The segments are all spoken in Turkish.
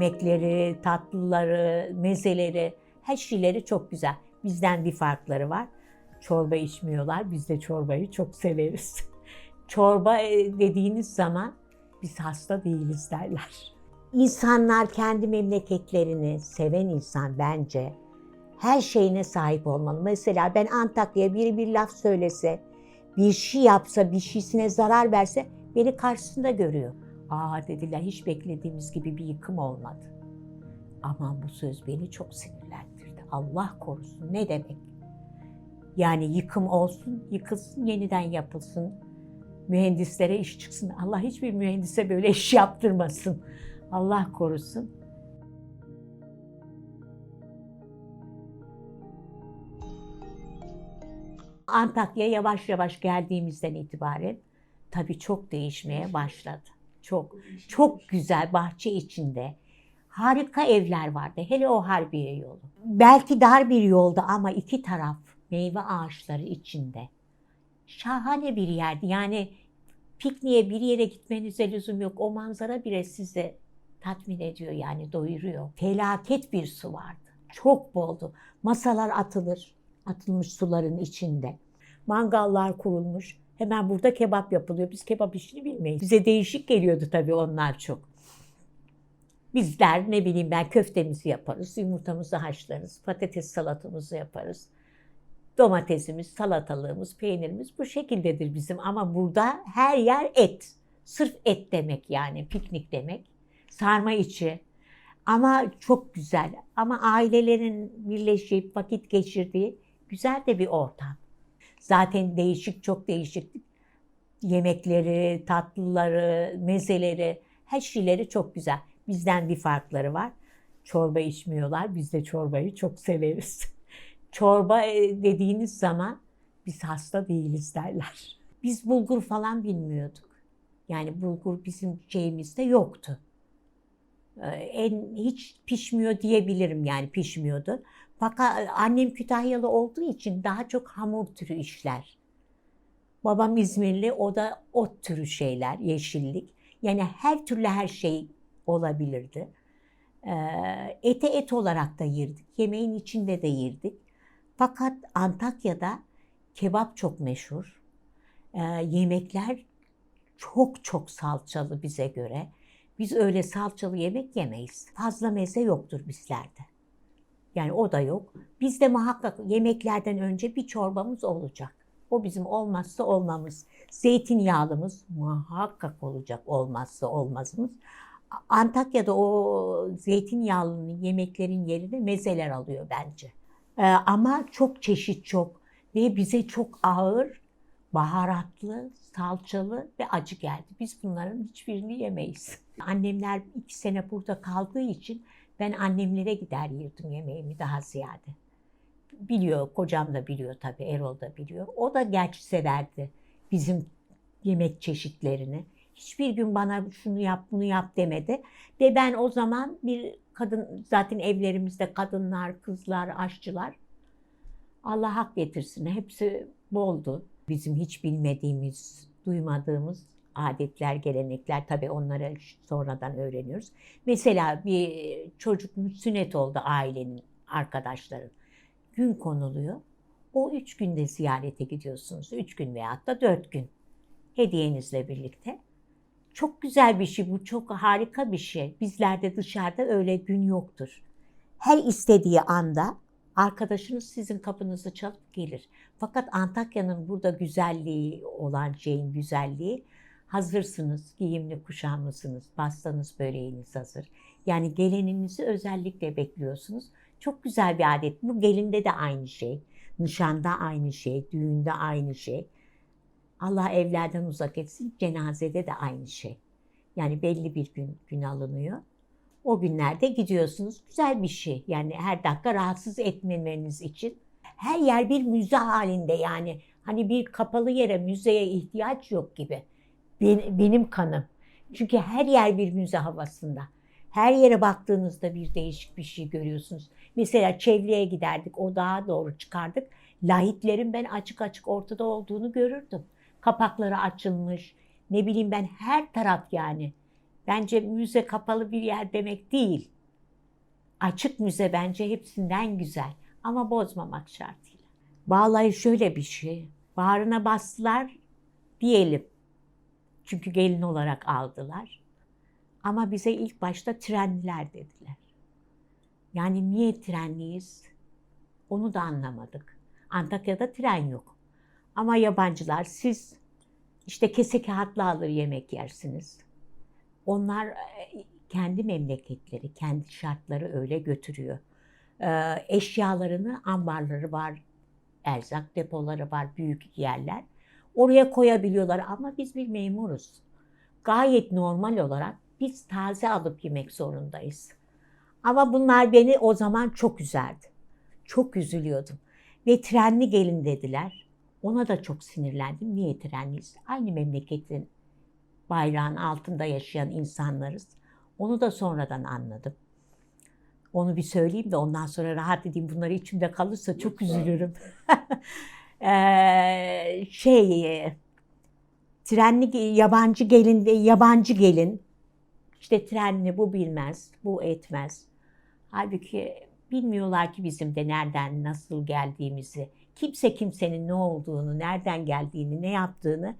Yemekleri, tatlıları, mezeleri, her şeyleri çok güzel. Bizden bir farkları var. Çorba içmiyorlar. Biz de çorbayı çok severiz. Çorba e, dediğiniz zaman biz hasta değiliz derler. İnsanlar kendi memleketlerini seven insan bence her şeyine sahip olmalı. Mesela ben Antakya'ya biri bir laf söylese, bir şey yapsa, bir şeysine zarar verse beni karşısında görüyor. Aa dediler hiç beklediğimiz gibi bir yıkım olmadı. Aman bu söz beni çok sinirlendirdi. Allah korusun ne demek? Yani yıkım olsun, yıkılsın, yeniden yapılsın. Mühendislere iş çıksın. Allah hiçbir mühendise böyle iş yaptırmasın. Allah korusun. Antakya yavaş yavaş geldiğimizden itibaren tabii çok değişmeye başladı. Çok çok güzel bahçe içinde. Harika evler vardı. Hele o Harbiye yolu. Belki dar bir yolda ama iki taraf meyve ağaçları içinde. Şahane bir yerdi. Yani pikniğe bir yere gitmenize lüzum yok. O manzara bile sizi tatmin ediyor yani doyuruyor. Felaket bir su vardı. Çok boldu. Masalar atılır. Atılmış suların içinde. Mangallar kurulmuş. Hemen burada kebap yapılıyor. Biz kebap işini bilmeyiz. Bize değişik geliyordu tabii onlar çok. Bizler ne bileyim ben köftemizi yaparız, yumurtamızı haşlarız, patates salatamızı yaparız. Domatesimiz, salatalığımız, peynirimiz bu şekildedir bizim. Ama burada her yer et. Sırf et demek yani, piknik demek. Sarma içi. Ama çok güzel. Ama ailelerin birleşip vakit geçirdiği güzel de bir ortam. Zaten değişik, çok değişik. Yemekleri, tatlıları, mezeleri, her şeyleri çok güzel. Bizden bir farkları var. Çorba içmiyorlar. Biz de çorbayı çok severiz. Çorba e, dediğiniz zaman biz hasta değiliz derler. Biz bulgur falan bilmiyorduk. Yani bulgur bizim şeyimizde yoktu. Ee, En hiç pişmiyor diyebilirim yani pişmiyordu. Fakat annem Kütahyalı olduğu için daha çok hamur türü işler. Babam İzmirli, o da ot türü şeyler, yeşillik. Yani her türlü her şey olabilirdi. Ete et olarak da yirdik, yemeğin içinde de yirdik. Fakat Antakya'da kebap çok meşhur. Yemekler çok çok salçalı bize göre. Biz öyle salçalı yemek yemeyiz. Fazla meze yoktur bizlerde. Yani o da yok. Bizde muhakkak yemeklerden önce bir çorbamız olacak. O bizim olmazsa olmamız. Zeytinyağlımız muhakkak olacak olmazsa olmazımız. Antakya'da o zeytinyağlı yemeklerin yerine mezeler alıyor bence. Ee, ama çok çeşit çok ve bize çok ağır, baharatlı, salçalı ve acı geldi. Biz bunların hiçbirini yemeyiz. Annemler iki sene burada kaldığı için ben annemlere gider yirdim yemeğimi daha ziyade. Biliyor, kocam da biliyor tabii, Erol da biliyor. O da gerçi severdi bizim yemek çeşitlerini. Hiçbir gün bana şunu yap, bunu yap demedi. Ve ben o zaman bir kadın, zaten evlerimizde kadınlar, kızlar, aşçılar. Allah hak getirsin. Hepsi boldu. Bizim hiç bilmediğimiz, duymadığımız adetler, gelenekler tabii onları sonradan öğreniyoruz. Mesela bir çocuk sünnet oldu ailenin, arkadaşların. Gün konuluyor. O üç günde ziyarete gidiyorsunuz. Üç gün veyahut da dört gün. Hediyenizle birlikte. Çok güzel bir şey bu, çok harika bir şey. Bizlerde dışarıda öyle gün yoktur. Her istediği anda arkadaşınız sizin kapınızı çalıp gelir. Fakat Antakya'nın burada güzelliği olan şeyin güzelliği hazırsınız, giyimli kuşamlısınız, pastanız, böreğiniz hazır. Yani geleninizi özellikle bekliyorsunuz. Çok güzel bir adet. Bu gelinde de aynı şey. Nişanda aynı şey, düğünde aynı şey. Allah evlerden uzak etsin, cenazede de aynı şey. Yani belli bir gün gün alınıyor. O günlerde gidiyorsunuz. Güzel bir şey. Yani her dakika rahatsız etmemeniz için. Her yer bir müze halinde yani. Hani bir kapalı yere, müzeye ihtiyaç yok gibi. Ben- benim kanım. Çünkü her yer bir müze havasında. Her yere baktığınızda bir değişik bir şey görüyorsunuz. Mesela çevreye giderdik, o dağa doğru çıkardık. Lahitlerin ben açık açık ortada olduğunu görürdüm. Kapakları açılmış, ne bileyim ben her taraf yani. Bence müze kapalı bir yer demek değil. Açık müze bence hepsinden güzel ama bozmamak şartıyla. Bağlayı şöyle bir şey. Bağrına bastılar diyelim. Çünkü gelin olarak aldılar. Ama bize ilk başta trenliler dediler. Yani niye trenliyiz? Onu da anlamadık. Antakya'da tren yok. Ama yabancılar siz işte kese kağıtla alır yemek yersiniz. Onlar e, kendi memleketleri, kendi şartları öyle götürüyor. Ee, eşyalarını, ambarları var, erzak depoları var, büyük yerler. Oraya koyabiliyorlar ama biz bir memuruz. Gayet normal olarak biz taze alıp yemek zorundayız. Ama bunlar beni o zaman çok üzerdi. Çok üzülüyordum. Ve trenli gelin dediler. Ona da çok sinirlendim. Niye trenliyiz? Aynı memleketin bayrağın altında yaşayan insanlarız. Onu da sonradan anladım. Onu bir söyleyeyim de ondan sonra rahat edeyim. Bunları içimde kalırsa çok üzülürüm. Şey trenli yabancı gelin de yabancı gelin işte trenli bu bilmez, bu etmez. Halbuki bilmiyorlar ki bizim de nereden nasıl geldiğimizi. Kimse kimsenin ne olduğunu, nereden geldiğini, ne yaptığını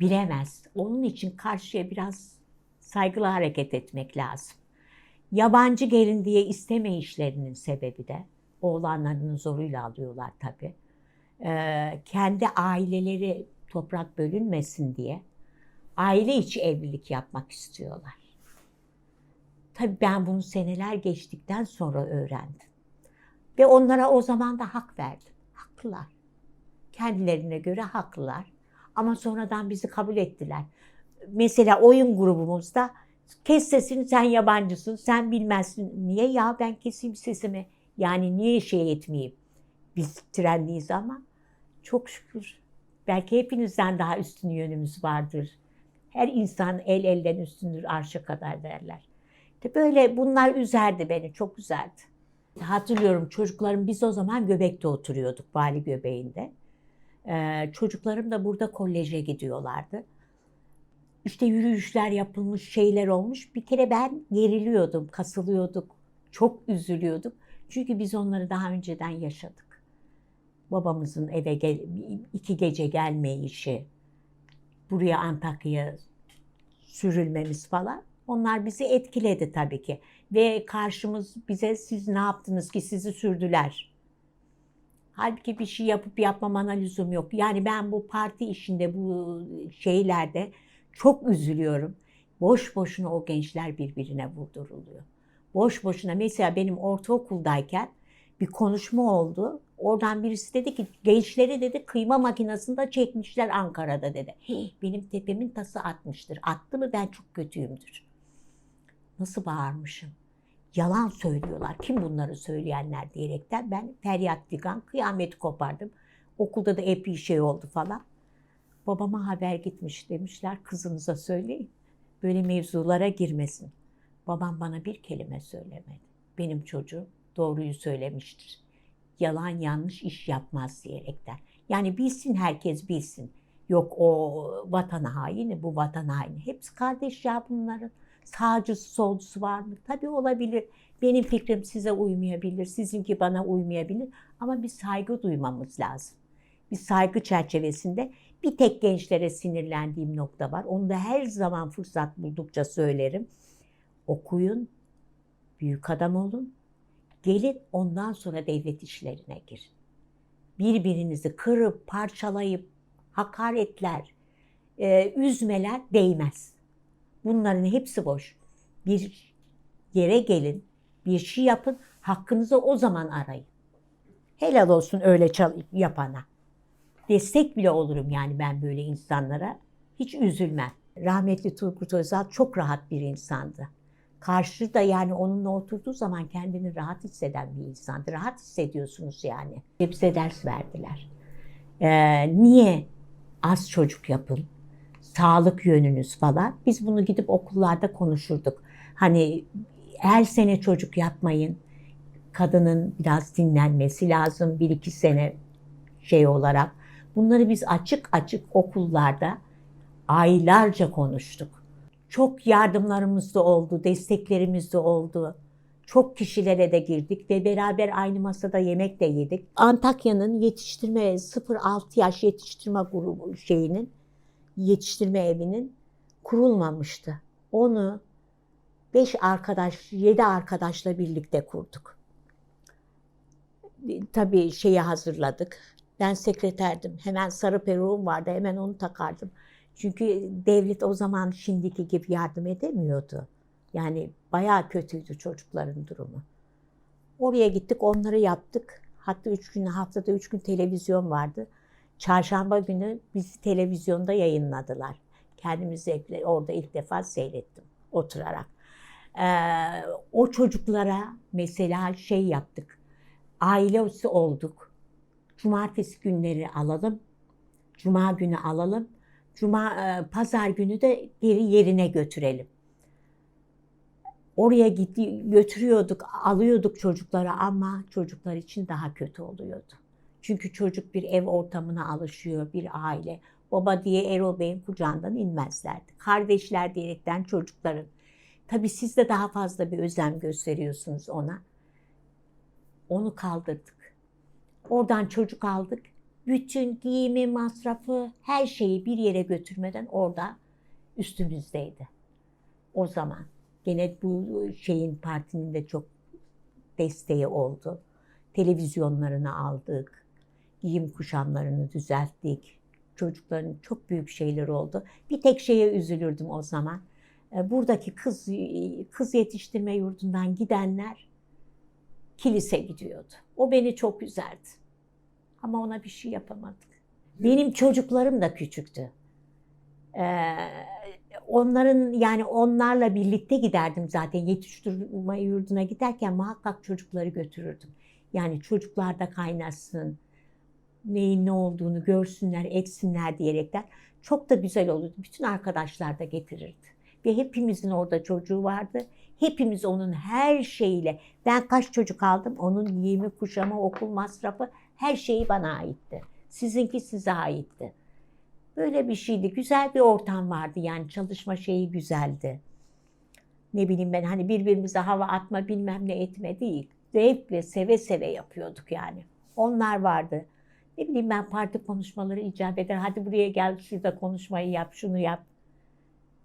bilemez. Onun için karşıya biraz saygılı hareket etmek lazım. Yabancı gelin diye isteme işlerinin sebebi de oğlanlarının zoruyla alıyorlar tabii. Kendi aileleri toprak bölünmesin diye aile içi evlilik yapmak istiyorlar. Tabii ben bunu seneler geçtikten sonra öğrendim. Ve onlara o zaman da hak verdim. Haklılar. Kendilerine göre haklılar. Ama sonradan bizi kabul ettiler. Mesela oyun grubumuzda kes sesini sen yabancısın, sen bilmezsin. Niye ya ben keseyim sesimi? Yani niye şey etmeyeyim? Biz trenliyiz ama çok şükür. Belki hepinizden daha üstün yönümüz vardır. Her insan el elden üstündür arşa kadar derler. İşte böyle bunlar üzerdi beni, çok üzerdi. Hatırlıyorum çocuklarım biz o zaman Göbek'te oturuyorduk, Vali Göbeği'nde. Ee, çocuklarım da burada koleje gidiyorlardı. İşte yürüyüşler yapılmış, şeyler olmuş. Bir kere ben geriliyordum, kasılıyorduk, çok üzülüyorduk. Çünkü biz onları daha önceden yaşadık. Babamızın eve gel, iki gece gelmeyişi, buraya Antakya'ya sürülmemiz falan. Onlar bizi etkiledi tabii ki. Ve karşımız bize siz ne yaptınız ki sizi sürdüler. Halbuki bir şey yapıp yapmamana lüzum yok. Yani ben bu parti işinde, bu şeylerde çok üzülüyorum. Boş boşuna o gençler birbirine vurduruluyor. Boş boşuna mesela benim ortaokuldayken bir konuşma oldu. Oradan birisi dedi ki gençleri dedi kıyma makinesinde çekmişler Ankara'da dedi. Hey, benim tepemin tası atmıştır. Attı mı ben çok kötüyümdür. Nasıl bağırmışım? Yalan söylüyorlar. Kim bunları söyleyenler diyerekten ben feryat figan kıyameti kopardım. Okulda da epey şey oldu falan. Babama haber gitmiş demişler kızınıza söyleyin. Böyle mevzulara girmesin. Babam bana bir kelime söylemedi. Benim çocuğum doğruyu söylemiştir. Yalan yanlış iş yapmaz diyerekten. Yani bilsin herkes bilsin. Yok o vatan haini, bu vatan haini. Hepsi kardeş ya bunların. Sağcısı, solcusu var mı? Tabii olabilir. Benim fikrim size uymayabilir, sizinki bana uymayabilir. Ama bir saygı duymamız lazım. Bir saygı çerçevesinde bir tek gençlere sinirlendiğim nokta var. Onu da her zaman fırsat buldukça söylerim. Okuyun, büyük adam olun, gelin ondan sonra devlet işlerine girin. Birbirinizi kırıp, parçalayıp, hakaretler, e, üzmeler değmez. Bunların hepsi boş. Bir yere gelin, bir şey yapın, hakkınızı o zaman arayın. Helal olsun öyle yapana. Destek bile olurum yani ben böyle insanlara. Hiç üzülmem. Rahmetli Turgut Özal çok rahat bir insandı. Karşı da yani onunla oturduğu zaman kendini rahat hisseden bir insandı. Rahat hissediyorsunuz yani. Bize ders verdiler. Ee, niye az çocuk yapın? Sağlık yönünüz falan. Biz bunu gidip okullarda konuşurduk. Hani her sene çocuk yapmayın. Kadının biraz dinlenmesi lazım. Bir iki sene şey olarak. Bunları biz açık açık okullarda aylarca konuştuk. Çok yardımlarımız da oldu, desteklerimiz de oldu. Çok kişilere de girdik ve beraber aynı masada yemek de yedik. Antakya'nın yetiştirme 0-6 yaş yetiştirme grubu şeyinin yetiştirme evinin kurulmamıştı. Onu 5 arkadaş, 7 arkadaşla birlikte kurduk. Tabii şeyi hazırladık. Ben sekreterdim. Hemen sarı peruğum vardı. Hemen onu takardım. Çünkü devlet o zaman şimdiki gibi yardım edemiyordu. Yani bayağı kötüydü çocukların durumu. Oraya gittik, onları yaptık. Hatta üç gün, haftada üç gün televizyon vardı. Çarşamba günü bizi televizyonda yayınladılar. Kendimi zevkle orada ilk defa seyrettim oturarak. Ee, o çocuklara mesela şey yaptık. Ailesi olduk. Cumartesi günleri alalım. Cuma günü alalım. Cuma e, pazar günü de geri yerine götürelim. Oraya gitti götürüyorduk, alıyorduk çocukları ama çocuklar için daha kötü oluyordu. Çünkü çocuk bir ev ortamına alışıyor, bir aile. Baba diye Erol Bey'in kucağından inmezlerdi. Kardeşler diyerekten çocukların. Tabii siz de daha fazla bir özen gösteriyorsunuz ona. Onu kaldırdık. Oradan çocuk aldık. Bütün giyimi, masrafı, her şeyi bir yere götürmeden orada üstümüzdeydi. O zaman. Gene bu şeyin partinin de çok desteği oldu. Televizyonlarını aldık. Giyim kuşamlarını düzelttik. Çocukların çok büyük şeyleri oldu. Bir tek şeye üzülürdüm o zaman. E, Buradaki kız kız yetiştirme yurdundan gidenler kilise gidiyordu. O beni çok üzerdi. Ama ona bir şey yapamadık. Benim çocuklarım da küçüktü. Ee, onların yani onlarla birlikte giderdim zaten yetiştirme yurduna giderken muhakkak çocukları götürürdüm. Yani çocuklar da kaynasın, neyin ne olduğunu görsünler, etsinler diyerekten çok da güzel olurdu. Bütün arkadaşlar da getirirdi. Ve hepimizin orada çocuğu vardı. Hepimiz onun her şeyiyle, ben kaç çocuk aldım, onun giyimi, kuşamı, okul masrafı, her şeyi bana aitti. Sizinki size aitti. Böyle bir şeydi. Güzel bir ortam vardı yani çalışma şeyi güzeldi. Ne bileyim ben hani birbirimize hava atma bilmem ne etme değil. Zevkle seve seve yapıyorduk yani. Onlar vardı. Ne bileyim ben parti konuşmaları icap eder. Hadi buraya gel şurada konuşmayı yap, şunu yap.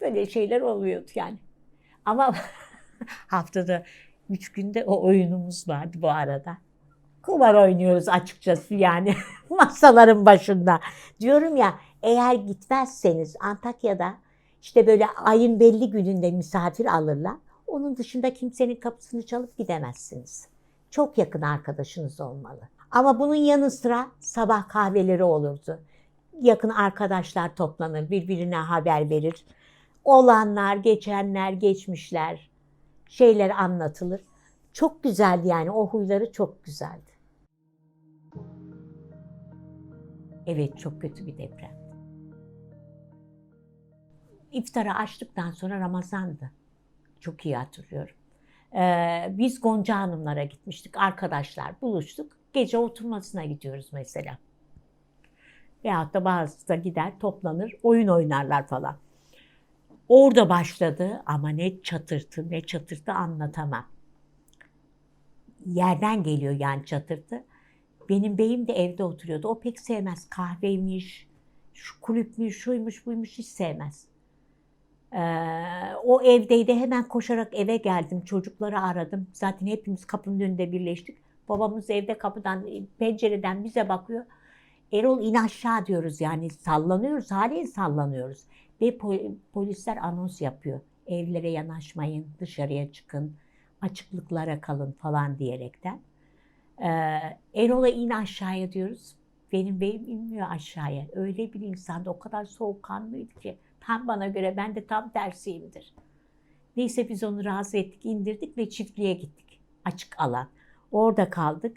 Böyle şeyler oluyordu yani. Ama haftada üç günde o oyunumuz vardı bu arada. Kumar oynuyoruz açıkçası yani masaların başında. Diyorum ya eğer gitmezseniz Antakya'da işte böyle ayın belli gününde misafir alırlar. Onun dışında kimsenin kapısını çalıp gidemezsiniz. Çok yakın arkadaşınız olmalı. Ama bunun yanı sıra sabah kahveleri olurdu. Yakın arkadaşlar toplanır, birbirine haber verir. Olanlar, geçenler, geçmişler, şeyler anlatılır. Çok güzeldi yani o huyları çok güzeldi. Evet çok kötü bir deprem. İftarı açtıktan sonra Ramazan'dı. Çok iyi hatırlıyorum. Ee, biz Gonca Hanımlara gitmiştik. Arkadaşlar buluştuk. Gece oturmasına gidiyoruz mesela. Veyahut da bazısı da gider toplanır oyun oynarlar falan. Orada başladı ama ne çatırtı ne çatırtı anlatamam. Yerden geliyor yani çatırtı. Benim beyim de evde oturuyordu. O pek sevmez. Kahveymiş, şu kulüpmüş, şuymuş, buymuş hiç sevmez. Ee, o evdeydi. Hemen koşarak eve geldim. Çocukları aradım. Zaten hepimiz kapının önünde birleştik. Babamız evde kapıdan, pencereden bize bakıyor. Erol in aşağı diyoruz yani sallanıyoruz. Haliyle sallanıyoruz. Ve polisler anons yapıyor. Evlere yanaşmayın, dışarıya çıkın, açıklıklara kalın falan diyerekten. Erol'a in aşağıya diyoruz. Benim beyim inmiyor aşağıya. Öyle bir insanda o kadar soğukkanlıydı ki. Tam bana göre ben de tam tersiyimdir. Neyse biz onu razı ettik, indirdik ve çiftliğe gittik. Açık alan. Orada kaldık.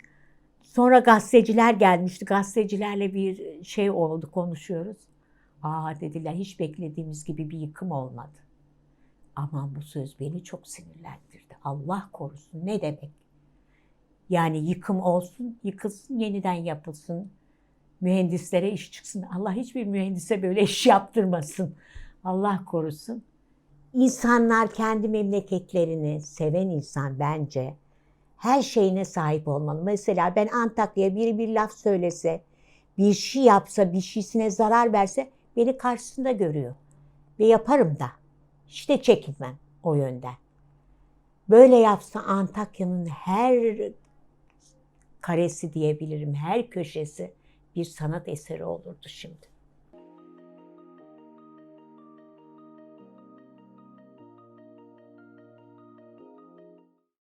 Sonra gazeteciler gelmişti. Gazetecilerle bir şey oldu, konuşuyoruz. Aa dediler hiç beklediğimiz gibi bir yıkım olmadı. Aman bu söz beni çok sinirlendirdi. Allah korusun ne demek? Yani yıkım olsun, yıkılsın, yeniden yapılsın. Mühendislere iş çıksın. Allah hiçbir mühendise böyle iş yaptırmasın. Allah korusun. İnsanlar kendi memleketlerini seven insan bence her şeyine sahip olmalı. Mesela ben Antakya'ya biri bir laf söylese, bir şey yapsa, bir şeysine zarar verse beni karşısında görüyor. Ve yaparım da. İşte çekinmem o yönden. Böyle yapsa Antakya'nın her karesi diyebilirim, her köşesi bir sanat eseri olurdu şimdi.